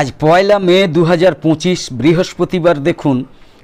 আজ পয়লা মে দু হাজার পঁচিশ বৃহস্পতিবার দেখুন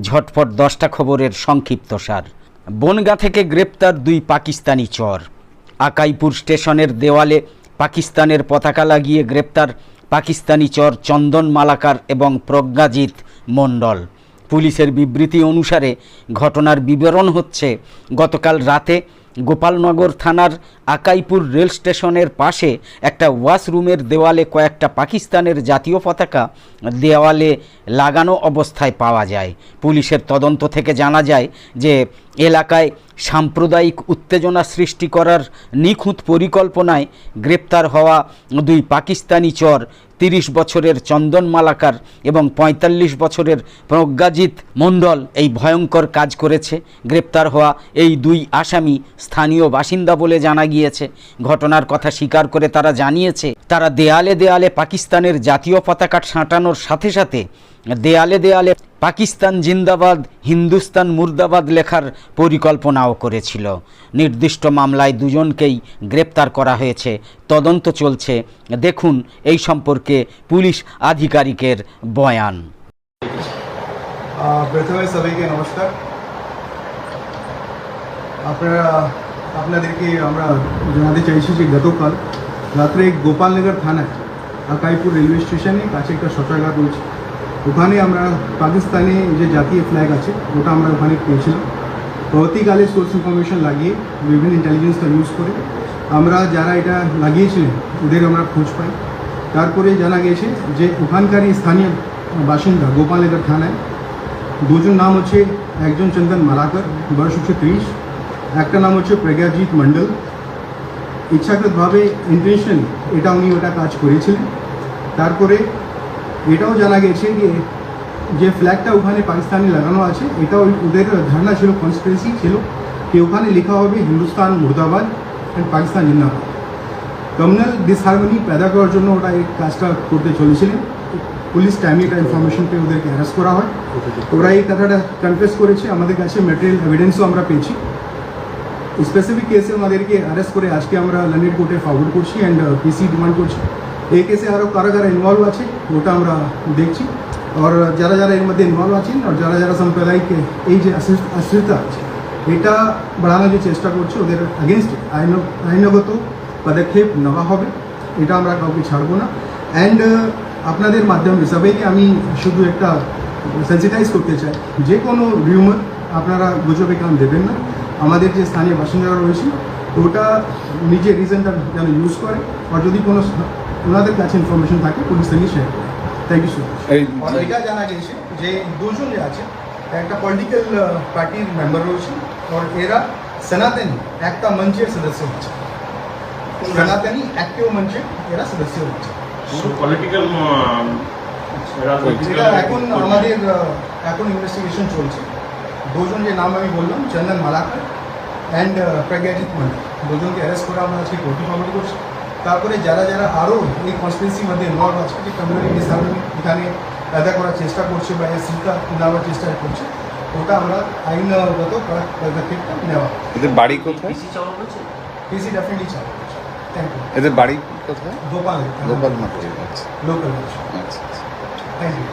ঝটপট দশটা খবরের সংক্ষিপ্তসার বনগা থেকে গ্রেপ্তার দুই পাকিস্তানি চর। আকাইপুর স্টেশনের দেওয়ালে পাকিস্তানের পতাকা লাগিয়ে গ্রেপ্তার পাকিস্তানি চর চন্দন মালাকার এবং প্রজ্ঞাজিৎ মণ্ডল। পুলিশের বিবৃতি অনুসারে ঘটনার বিবরণ হচ্ছে, গতকাল রাতে গোপালনগর থানার আকাইপুর রেল স্টেশনের পাশে একটা ওয়াশরুমের দেওয়ালে কয়েকটা পাকিস্তানের জাতীয় পতাকা দেওয়ালে লাগানো অবস্থায় পাওয়া যায়। পুলিশের তদন্ত থেকে জানা যায় যে এলাকায় সাম্প্রদায়িক উত্তেজনা সৃষ্টি করার নিখুঁত পরিকল্পনায় গ্রেপ্তার হওয়া দুই পাকিস্তানি চর, তিরিশ বছরের চন্দন মালাকার এবং ৪৫ বছরের প্রজ্ঞাজিৎ মণ্ডল এই ভয়ঙ্কর কাজ করেছে। গ্রেপ্তার হওয়া এই দুই আসামি স্থানীয় বাসিন্দা বলে জানা গিয়েছে। ঘটনার কথা স্বীকার করে তারা জানিয়েছে, তারা দেয়ালে দেয়ালে পাকিস্তানের জাতীয় পতাকা ছাঁটানোর সাথে সাথে দেয়ালে দেয়ালে পাকিস্তান জিন্দাবাদ, হিন্দুস্তান মুর্দাবাদ লেখার পরিকল্পনাও করেছিল। নির্দিষ্ট মামলায় দুজনকেই গ্রেপ্তার করা হয়েছে। তদন্ত চলছে। দেখুন এই সম্পর্কে পুলিশ আধিকারিকের বয়ান। প্রথমে সবাইকে নমস্কার। আপনারা, আপনাদেরকে আমরা জানাতে চাইছি যে গতকাল রাত্রে গোপালনগর থানায় আকাইপুর রেলওয়ে স্টেশনে কাছে একটা শৌচাগার রয়েছে। ওখানে আমরা পাকিস্তানে যে জাতীয় ফ্ল্যাগ আছে, ওটা আমরা ওখানে পেয়েছিলাম। পরবর্তীকালে সোর্স ইনফরমেশন লাগিয়ে বিভিন্ন ইন্টেলিজেন্সটা ইউজ করে আমরা যারা এটা লাগিয়েছিলেন, ওদের আমরা খোঁজ পাই। তারপরে জানা গেছে যে ওখানকারই স্থানীয় বাসিন্দা গোপালনগর থানায় দুজন নাম হচ্ছে একজন চন্দন মালাকর, বয়স হচ্ছে ত্রিশ, একটা নাম হচ্ছে প্রজ্ঞাজিৎ মণ্ডল। ইচ্ছাকৃতভাবে ইন্টেনশনালি এটা উনি ওটা কাজ করেছিলেন। তারপরে এটাও জানা গেছে যে যে ফ্ল্যাগটা ওখানে পাকিস্তানে লাগানো আছে, এটা ওই ওদের ধারণা ছিল কনস্পিরেসি ছিল যে ওখানে লেখা হবে হিন্দুস্তান, মুর্দাবাদ অ্যান্ড পাকিস্তান জিন্দাবাদ। কমিউনাল ডিসহারমোনি पैदा করার জন্য ওটা এই কাজটা করতে চলেছিলেন। পুলিশ টাইমে এটা ইনফরমেশন পেয়ে ওদেরকে অ্যারেস্ট করা হয়। ওরা এই কথাটা কনফেস করেছে। আমাদের কাছে ম্যাটেরিয়াল এভিডেন্সও আমরা পেয়েছি। স্পেসিফিক কেসে আমাদেরকে অ্যারেস্ট করে আজকে আমরা লন্ডন কোর্টে ফরওয়ার্ড করছি অ্যান্ড পিসি ডিমান্ড করছি। এই কেসে আরও কারা কারা ইনভলভ আছে, ওটা আমরা দেখছি। আর যারা যারা এর মধ্যে ইনভলভ আছেন, আর যারা যারা সাম্প্রদায়িক এই যে অস্থির- অস্থিরতা আছে, এটা বাড়ানোর যে চেষ্টা করছে ওদের আগেনস্ট আইন আইনগত পদক্ষেপ নেওয়া হবে, এটা আমরা কাউকে ছাড়বো না। অ্যান্ড আপনাদের মাধ্যমে সবাইকে আমি শুধু একটা সেন্সিটাইজ করতে চাই, যে কোনো রিউমার আপনারা গুজবে কান দেবেন না। আমাদের যে স্থানীয় বাসিন্দারা রয়েছে, ওটা নিজের রিজনটা যেন ইউজ করে। আর যদি কোনো ওনাদের কাছে ইনফরমেশন থাকে পুলিশ থেকে শেয়ার করে। থ্যাংক ইউ সো মাচ এই আর এটা জানা গেছে যে দুজন যে আছে একটা পলিটিক্যাল পার্টির মেম্বার রয়েছে আর এরা সনাতনী একটা মঞ্চের সদস্য হচ্ছে। সনাতনী একটিও মঞ্চের এরা সদস্য হচ্ছে। পলিটিক্যাল এটা এখন আমাদের আহ, এখন ইনভেস্টিগেশন চলছে। দুজন যে নাম আমি বললাম চন্দন মালাকার অ্যান্ড প্রজ্ঞাজিৎ মন্ডল দুজনকে অ্যারেস্ট করে আমরা আজকে কোর্টে ফরওয়ার্ড করছি। তারপরে যারা যারা আরও এই কনস্পিরেসির মধ্যে ইনভলভ আছে যে কমিউনিটি ডিসহারমনি এখানে আদা করার চেষ্টা করছে বা এই সিটটা নেওয়ার চেষ্টা করছে ওটা আমরা আইনগত করার পদক্ষেপটা নেওয়া। এদের বাড়ি কোথায়? পিসি ডেফিনেটলি চালু থ্যাংক ইউ এদের বাড়ি কোথায়? গোপাল। গোপাল মাঠে আচ্ছা। লোকাল আচ্ছা আচ্ছা। থ্যাংক ইউ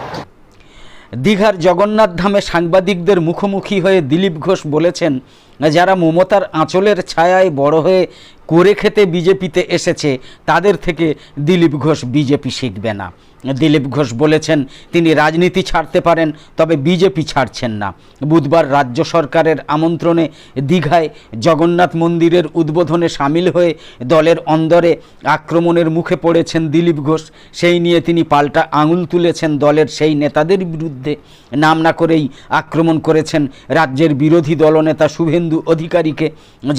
দীঘার জগন্নাথ ধামে সাংবাদিকদের মুখোমুখি হয়ে দিলীপ ঘোষ বলেছেন যারা মমতার আঁচলের ছায়ায় বড় হয়ে করে খেতে বিজেপিতে এসেছে, তাদের থেকে দিলীপ ঘোষ বিজেপি শিখবে না। দিলীপ ঘোষ বলেছেন, তিনি রাজনীতি ছাড়তে পারেন, তবে বিজেপি ছাড়ছেন না। বুধবার রাজ্য সরকারের আমন্ত্রণে দীঘায় জগন্নাথ মন্দিরের উদ্বোধনে সামিল হয়ে দলের অন্দরে আক্রমণের মুখে পড়েছেন দিলীপ ঘোষ। সেই নিয়ে তিনি পাল্টা আঙুল তুলেছেন দলের সেই নেতাদের বিরুদ্ধে। নাম না করেই আক্রমণ করেছেন রাজ্যের বিরোধী দলনেতা শুভেন্দু অধিকারীকে।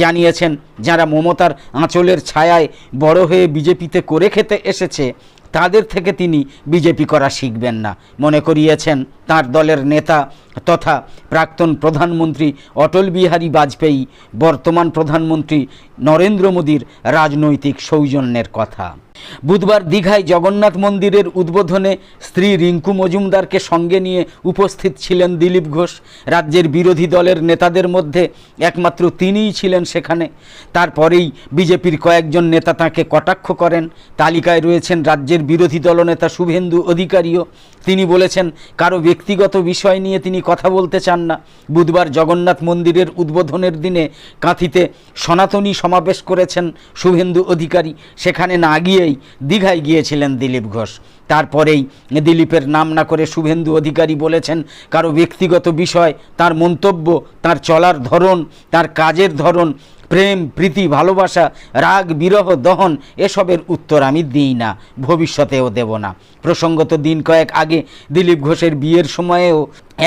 জানিয়েছেন, যারা মমতার আঁচলের ছায়ায় বড় হয়ে বিজেপিতে করে খেতে এসেছে, তাদের থেকে তিনি বিজেপি করা শিখবেন না। মনে করিয়েছেন তার দলের নেতা তথা প্রাক্তন প্রধানমন্ত্রী অটল বিহারী বাজপেয়ী, বর্তমান প্রধানমন্ত্রী নরেন্দ্র মোদীর রাজনৈতিক সৌজন্যের কথা। বুধবার দীঘায় জগন্নাথ মন্দিরের উদ্বোধনে স্ত্রী রিঙ্কু মজুমদারকে সঙ্গে নিয়ে উপস্থিত ছিলেন দিলীপ ঘোষ। রাজ্যের বিরোধী দলের নেতাদের মধ্যে একমাত্র তিনিই ছিলেন সেখানে। তারপরেই বিজেপির কয়েকজন নেতা তাঁকে কটাক্ষ করেন। তালিকায় রয়েছেন রাজ্যের বিরোধী দলনেতা শুভেন্দু অধিকারীও। তিনি বলেছেন, কারও ব্যক্তিগত বিষয় নিয়ে তিনি কথা বলতে চান না। বুধবার জগন্নাথ মন্দিরের উদ্বোধনের দিনে কাঁথিতে সনাতনী সমাবেশ করেছেন শুভেন্দু অধিকারী। সেখানে না গিয়েই দীঘায় গিয়েছিলেন দিলীপ ঘোষ। তারপরেই দিলীপের নাম না করে শুভেন্দু অধিকারী বলেছেন, কারও ব্যক্তিগত বিষয়, তার মন্তব্য, তার চলার ধরন, তার কাজের ধরন প্রেম, প্রীতি, ভালোবাসা, রাগ, বিরহ, দহন, এসবের উত্তর আমি দিই না, ভবিষ্যতেও দেব না। প্রসঙ্গত দিন কয়েক আগে দিলীপ ঘোষের বিয়ের সময়েও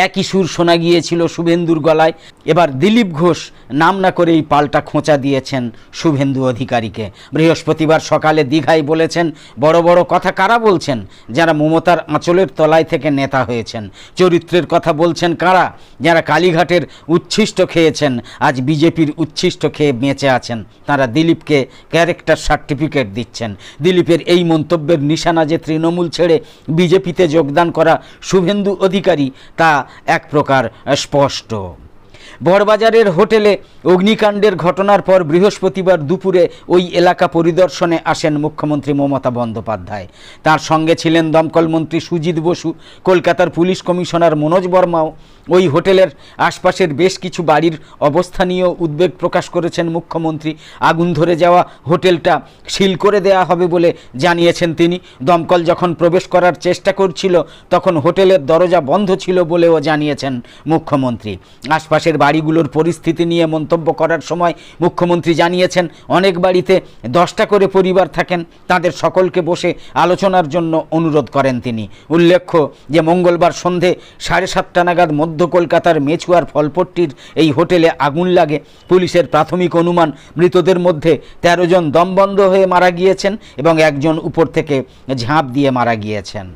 একই সুর শোনা গিয়েছিল শুভেন্দুর গলায়। এবার দিলীপ ঘোষ নাম না করেই পাল্টা খোঁচা দিয়েছেন শুভেন্দু অধিকারীকে। বৃহস্পতিবার সকালে দীঘায় বলেছেন, বড় বড় কথা কারা বলছেন? যারা মমতার আঁচলের তলায় থেকে নেতা হয়েছেন। চরিত্রের কথা বলছেন কারা? যারা কালীঘাটের উচ্ছিষ্ট খেয়েছেন, আজ বিজেপির উচ্ছিষ্ট খেয়ে বেঁচে আছেন। তারা দিলীপকে ক্যারেক্টার সার্টিফিকেট দিচ্ছেন। দিলীপের এই মন্তব্যের নিশানা যে তৃণমূল ছেড়ে বিজেপিতে যোগদান করা শুভেন্দু অধিকারী তা এক প্রকার স্পষ্ট। বড়বাজারের হোটেলে অগ্নিকাণ্ডের ঘটনার পর বৃহস্পতিবার দুপুরে ওই এলাকা পরিদর্শনে আসেন মুখ্যমন্ত্রী মমতা বন্দ্যোপাধ্যায়। তার সঙ্গে ছিলেন দমকল মন্ত্রী সুজিত বসু, কলকাতার পুলিশ কমিশনার মনোজ বর্মাও ওই হোটেলের আশপাশের বেশ কিছু বাড়ির অবস্থা নিয়েও উদ্বেগ প্রকাশ করেছেন মুখ্যমন্ত্রী। আগুন ধরে যাওয়া হোটেলটা সিল করে দেয়া হবে বলে জানিয়েছেন তিনি। দমকল যখন প্রবেশ করার চেষ্টা করছিল, তখন হোটেলের দরজা বন্ধ ছিল বলেও জানিয়েছেন মুখ্যমন্ত্রী। আশপাশের বাড়িগুলোর পরিস্থিতি নিয়ে মন্তব্য করার সময় মুখ্যমন্ত্রী জানিয়েছেন, অনেক বাড়িতে দশটা করে পরিবার থাকেন, তাদের সকলকে বসে আলোচনার জন্য অনুরোধ করেন তিনি। উল্লেখ্য যে মঙ্গলবার সন্ধে সাড়ে সাতটা নাগাদ কলকাতার মেছুয়ার ফলপট্টির এই হোটেলে আগুন লাগে। পুলিশের প্রাথমিক অনুমান, মৃতদের মধ্যে তেরো জন দমবন্ধ হয়ে মারা গিয়েছেন এবং একজন উপর থেকে ঝাঁপ দিয়ে মারা গিয়েছেন।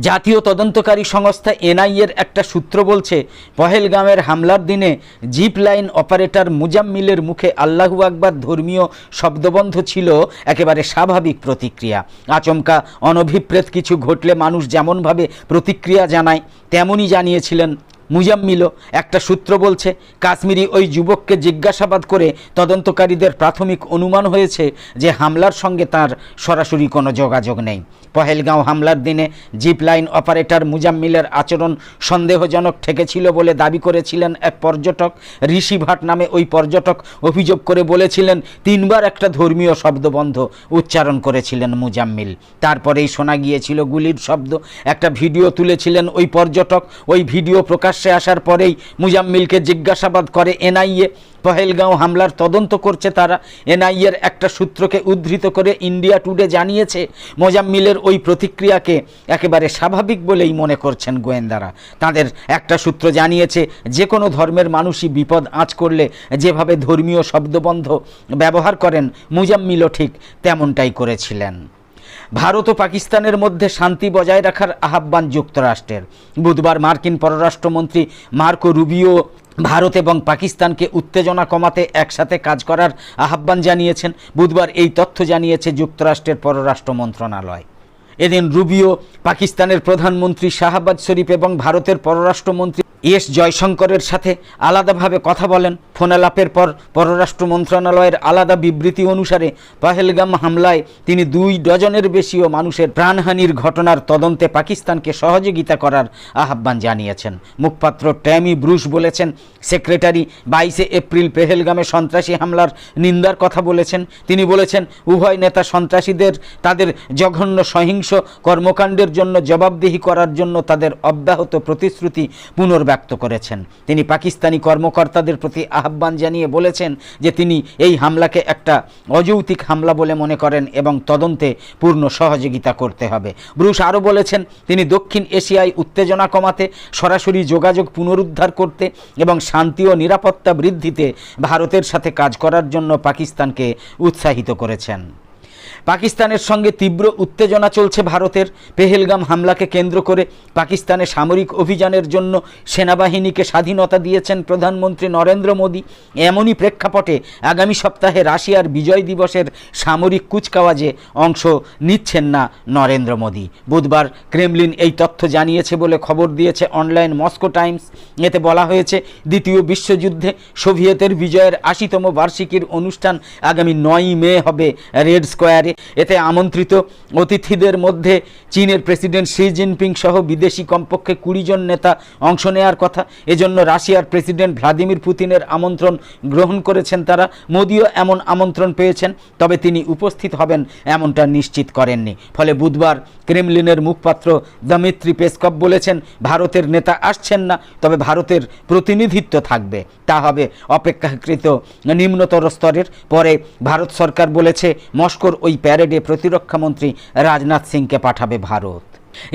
জাতীয় তদন্তকারী সংস্থা এনআইএর একটা সূত্র বলছে, পহেলগামের হামলার দিনে জিপ লাইন অপারেটর মুজাম্মিলের মুখে আল্লাহু আকবার ধর্মীয় শব্দবন্ধ ছিল একেবারে স্বাভাবিক প্রতিক্রিয়া। আচমকা অনভিপ্রেত কিছু ঘটলে মানুষ যেমনভাবে প্রতিক্রিয়া জানায়, তেমনই জানিয়েছিলেন মুজাম্মিলও একটা সূত্র বলছে, কাশ্মীরি ওই যুবককে জিজ্ঞাসাবাদ করে তদন্তকারীদের প্রাথমিক অনুমান হয়েছে যে হামলার সঙ্গে তার সরাসরি কোনো যোগাযোগ নেই। পহেলগাঁও হামলার দিনে জিপ লাইন অপারেটর মুজাম্মিলের আচরণ সন্দেহজনক ঠেকেছিল বলে দাবি করেছিলেন এক পর্যটক। ঋষি ভাট নামে ওই পর্যটক অভিযোগ করে বলেছিলেন, তিনবার একটা ধর্মীয় শব্দবন্ধ উচ্চারণ করেছিলেন মুজাম্মিল। তারপরেই শোনা গিয়েছিল গুলির শব্দ। একটা ভিডিও তুলেছিলেন ওই পর্যটক। ওই ভিডিও প্রকাশ্যে আসার পরেই মুজাম্মিলকে জিজ্ঞাসাবাদ করে এনআইএ। পহেলগাঁও হামলার তদন্ত করছে তারা। এনআইএর একটা সূত্রকে উদ্ধৃত করে ইন্ডিয়া টুডে জানিয়েছে, মোজাম্মিলের ওই প্রতিক্রিয়াকে একেবারে স্বাভাবিক বলেই মনে করছেন গোয়েন্দারা। তাদের একটা সূত্র জানিয়েছে যে কোনো ধর্মের মানুষই বিপদ আঁচ করলে যেভাবে ধর্মীয় শব্দবন্ধ ব্যবহার করেন, মুজাম্মিলও ঠিক তেমনটাই করেছিলেন। ভারত ও পাকিস্তানের মধ্যে শান্তি বজায় রাখার আহ্বান যুক্তরাষ্ট্রের। বুধবার মার্কিন পররাষ্ট্রমন্ত্রী মার্কো রুবিও ভারত এবং পাকিস্তানকে উত্তেজনা কমাতে একসাথে কাজ করার আহ্বান জানিয়েছেন। বুধবার এই তথ্য জানিয়েছে যুক্তরাষ্ট্রের পররাষ্ট্র মন্ত্রণালয়। এদিন রুবিও পাকিস্তানের প্রধানমন্ত্রী শাহবাজ শরীফ এবং ভারতের পররাষ্ট্রমন্ত্রী এস জয়শঙ্করের সাথে আলাদাভাবে কথা বলেন। ফোনালাপের পর পররাষ্ট্র মন্ত্রণালয়ের আলাদা বিবৃতি অনুসারে পহেলগাম হামলায় তিনি দুই ডজনের বেশিও মানুষের প্রাণহানির ঘটনার তদন্তে পাকিস্তানকে সহযোগিতা করার আহ্বান জানিয়েছেন। মুখপাত্র ট্যামি ব্রুস বলেছেন, সেক্রেটারি বাইশে এপ্রিল পেহেলগামে সন্ত্রাসী হামলার নিন্দার কথা বলেছেন। তিনি বলেছেন, উভয় নেতা সন্ত্রাসীদের তাদের জঘন্য সহিংস কর্মকাণ্ডের জন্য জবাবদিহি করার জন্য তাদের অব্যাহত প্রতিশ্রুতি পুনর্ব্যক্ত করেছেন। তিনি পাকিস্তানি কর্মকর্তাদের প্রতি আহ্বান জানিয়ে বলেছেন যে তিনি এই হামলাকে একটা অযৌক্তিক হামলা বলে মনে করেন এবং তদন্তে পূর্ণ সহযোগিতা করতে হবে। ব্রুশ আরও বলেছেন, তিনি দক্ষিণ এশিয়ায় উত্তেজনা কমাতে, সরাসরি যোগাযোগ পুনরুদ্ধার করতে এবং শান্তি ও নিরাপত্তা বৃদ্ধিতে ভারতের সাথে কাজ করার জন্য পাকিস্তানকে উৎসাহিত করেছেন। পাকিস্তানের সঙ্গে তীব্র উত্তেজনা চলছে ভারতের। পেহেলগাম হামলাকে কেন্দ্র করে পাকিস্তানে সামরিক অভিযানের জন্য সেনাবাহিনীকে স্বাধীনতা দিয়েছেন প্রধানমন্ত্রী নরেন্দ্র মোদী। এমনই প্রেক্ষাপটে আগামী সপ্তাহে রাশিয়ার বিজয় দিবসের সামরিক কুচকাওয়াজে অংশ নিচ্ছেন না নরেন্দ্র মোদী। বুধবার ক্রেমলিন এই তথ্য জানিয়েছে বলে খবর দিয়েছে অনলাইন মস্কো টাইমস। এতে বলা হয়েছে, দ্বিতীয় বিশ্বযুদ্ধে সোভিয়েতের বিজয়ের আশিতম বার্ষিকীর অনুষ্ঠান আগামী নয়ই মে হবে রেড স্কোয়ারে। এতে আমন্ত্রিত অতিথিদের মধ্যে চীনের প্রেসিডেন্ট শি জিনপিং সহ বিদেশি কমপক্ষে কুড়ি জন নেতা অংশ নেওয়ার কথা। এজন্য রাশিয়ার প্রেসিডেন্ট ভ্লাদিমির পুতিনের আমন্ত্রণ গ্রহণ করেছেন তারা। মোদিও এমন আমন্ত্রণ পেয়েছেন, তবে তিনি উপস্থিত হবেন এমনটা নিশ্চিত করেননি। ফলে বুধবার ক্রেমলিনের মুখপাত্র দমিত্রি পেসকপ বলেছেন, ভারতের নেতা আসছেন না, তবে ভারতের প্রতিনিধিত্ব থাকবে। তা হবে অপেক্ষাকৃত নিম্নতর স্তরের। পরে ভারত সরকার বলেছে, মস্কোর ওই প্যারেডে প্রতিরক্ষামন্ত্রী রাজনাথ সিংকে পাঠাবে ভারত।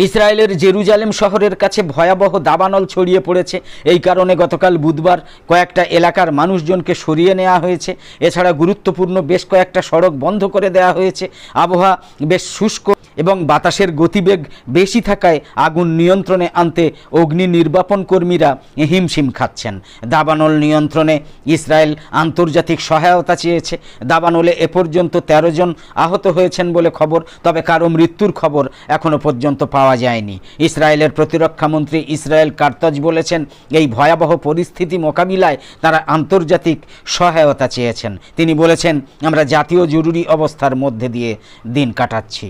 ইসরায়েলের জেরুজালেম শহরের কাছে ভয়াবহ দাবানল ছড়িয়ে পড়েছে। এই কারণে গতকাল বুধবার কয়েকটা এলাকার মানুষজনকে সরিয়ে নেওয়া হয়েছে। এছাড়া গুরুত্বপূর্ণ বেশ কয়েকটা সড়ক বন্ধ করে দেওয়া হয়েছে। আবহাওয়া বেশ শুষ্ক এবং বাতাসের গতিবেগ বেশি থাকায় আগুন নিয়ন্ত্রণে আনতে অগ্নি নির্বাপন কর্মীরা হিমশিম খাচ্ছেন। দাবানল নিয়ন্ত্রণে ইসরায়েল আন্তর্জাতিক সহায়তা চেয়েছে। দাবানলে এ পর্যন্ত ১৩ জন আহত হয়েছেন বলে খবর, তবে কারও মৃত্যুর খবর এখনও পর্যন্ত পাওয়া যায়নি। ইসরায়েলের প্রতিরক্ষামন্ত্রী ইসরায়েল কার্তজ বলেছেন, এই ভয়াবহ পরিস্থিতি মোকাবিলায় তারা আন্তর্জাতিক সহায়তা চেয়েছেন। তিনি বলেছেন, আমরা জাতীয় জরুরি অবস্থার মধ্যে দিয়ে দিন কাটাচ্ছি।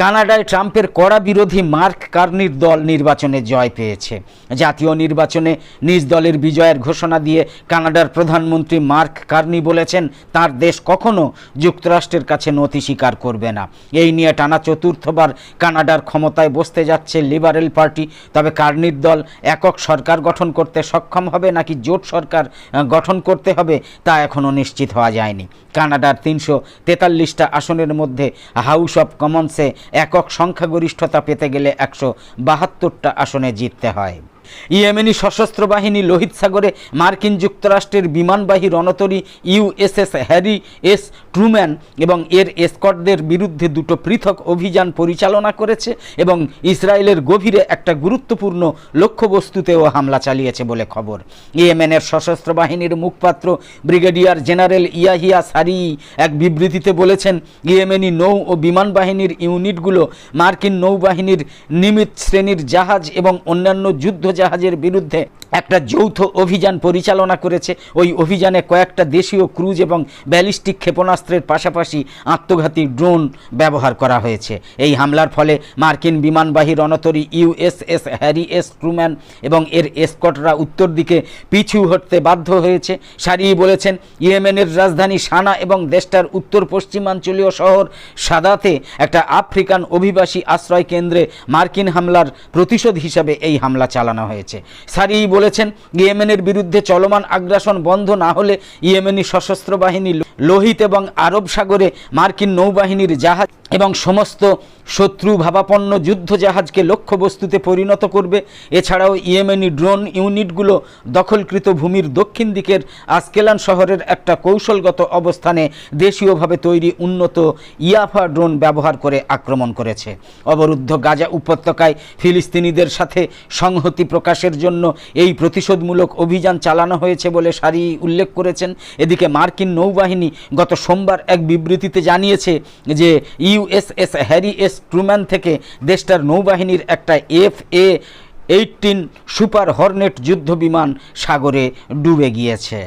কানাডায় ট্রাম্পের কড়া বিরোধী মার্ক কার্নির দল নির্বাচনে জয় পেয়েছে। জাতীয় নির্বাচনে নিজ দলের বিজয়ের ঘোষণা দিয়ে কানাডার প্রধানমন্ত্রী মার্ক কার্নি বলেছেন, তার দেশ কখনো যুক্তরাষ্ট্রের কাছে নথি স্বীকার করবে না। এই নিয়ে টানা চতুর্থবার কানাডার ক্ষমতায় বসতে যাচ্ছে লিবারেল পার্টি। তবে কার্নির দল একক সরকার গঠন করতে সক্ষম হবে নাকি জোট সরকার গঠন করতে হবে তা এখনও নিশ্চিত হওয়া যায়নি। কানাডার তিনশো তেতাল্লিশটা আসনের মধ্যে হাউস অফ কমন্সে একক সংখ্যাগরিষ্ঠতা পেতে গেলে একশো বাহাত্তরটা আসনে জিততে হয়। ইয়েমেনি সশস্ত্র বাহিনী লোহিত সাগরে মার্কিন যুক্তরাষ্ট্রের বিমানবাহী রণতরী ইউএসএস হ্যারি এস ট্রুম্যান এবং এর এসকটদের বিরুদ্ধে দুটো পৃথক অভিযান পরিচালনা করেছে এবং ইসরায়েলের গভীরে একটা গুরুত্বপূর্ণ লক্ষ্যবস্তুতেও হামলা চালিয়েছে বলে খবর। ইয়েমেনের সশস্ত্র বাহিনীর মুখপাত্র ব্রিগেডিয়ার জেনারেল ইয়াহিয়া সারি এক বিবৃতিতে বলেছেন, ইয়েমেনি নৌ ও বিমান বাহিনীর ইউনিটগুলো মার্কিন নৌবাহিনীর নিমিত শ্রেণির জাহাজ এবং অন্যান্য যুদ্ধ জাহাজের বিরুদ্ধে একটা যৌথ অভিযান পরিচালনা করেছে। ওই অভিযানে কয়েকটা দেশীয় ক্রুজ এবং ব্যালিস্টিক ক্ষেপণাস্ত্রের পাশাপাশি আত্মঘাতী ড্রোন ব্যবহার করা হয়েছে। এই হামলার ফলে মার্কিন বিমানবাহী রণতরী ইউএসএস হ্যারি এস ট্রুম্যান এবং এর এসকটরা উত্তর দিকে পিছু হটতে বাধ্য হয়েছে। সারি বলেছেন, ইয়েমেনের রাজধানী সানা এবং দেশটার উত্তর পশ্চিমাঞ্চলীয় শহর সাদাতে একটা আফ্রিকান অভিবাসী আশ্রয় কেন্দ্রে মার্কিন হামলার প্রতিশোধ হিসাবে এই হামলা চালানো হয়েছে। সারি বলেছেন, ইয়েমেনের বিরুদ্ধে চলমান আগ্রাসন বন্ধ না হলে ইয়েমেনি সশস্ত্র বাহিনী, লোহিত এবং আরব সাগরে মার্কিন নৌবাহিনীর জাহাজ এবং সমস্ত শত্রু ভাবাপন্ন যুদ্ধ জাহাজকে লক্ষ্যবস্তুতে পরিণত করবে। এছাড়াও ইয়েমেনি ড্রোন ইউনিটগুলো দখলকৃত ভূমির দক্ষিণ দিকের আসকেলান শহরের একটা কৌশলগত অবস্থানে দেশীয়ভাবে তৈরি উন্নত ইয়াফা ড্রোন ব্যবহার করে আক্রমণ করেছে। অবরুদ্ধ গাজা উপত্যকায় ফিলিস্তিনিদের সাথে সংহতি প্রকাশের জন্য এই প্রতিশোধমূলক অভিযান চালানো হয়েছে বলে সারি উল্লেখ করেছেন। এদিকে মার্কিন নৌবাহিনী গত সোমবার এক বিবৃতিতে জানিয়েছে যে ইউএসএস হ্যারি এস ট্রুম্যান থেকে দেশটার নৌবাহিনীর একটা F A eighteen super hornet যুদ্ধ বিমান সাগরে ডুবে গিয়েছে।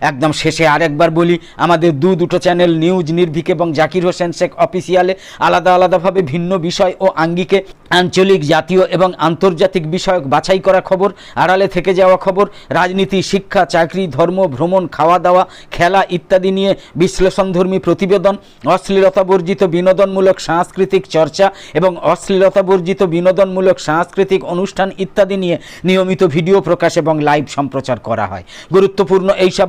একদম শেষে আরেকবার বলি, আমাদের দু দুটো চ্যানেল, নিউজ, নির্ভীক এবং জাকির হোসেন শেখ অফিসিয়ালে আলাদা আলাদাভাবে ভিন্ন বিষয় ও আঙ্গিকে আঞ্চলিক, জাতীয় এবং আন্তর্জাতিক বিষয়ক বাছাই করা খবর, আড়ালে থেকে যাওয়া খবর, রাজনীতি, শিক্ষা, চাকরি, ধর্ম, ভ্রমণ খাওয়া দাওয়া খেলা ইত্যাদি নিয়ে বিশ্লেষণধর্মী প্রতিবেদন অশ্লীলতা বর্জিত বিনোদনমূলক সাংস্কৃতিক চর্চা এবং অশ্লীলতা বর্জিত বিনোদনমূলক সাংস্কৃতিক অনুষ্ঠান ইত্যাদি নিয়ে নিয়মিত ভিডিও প্রকাশ এবং লাইভ সম্প্রচার করা হয়। গুরুত্বপূর্ণ এইসব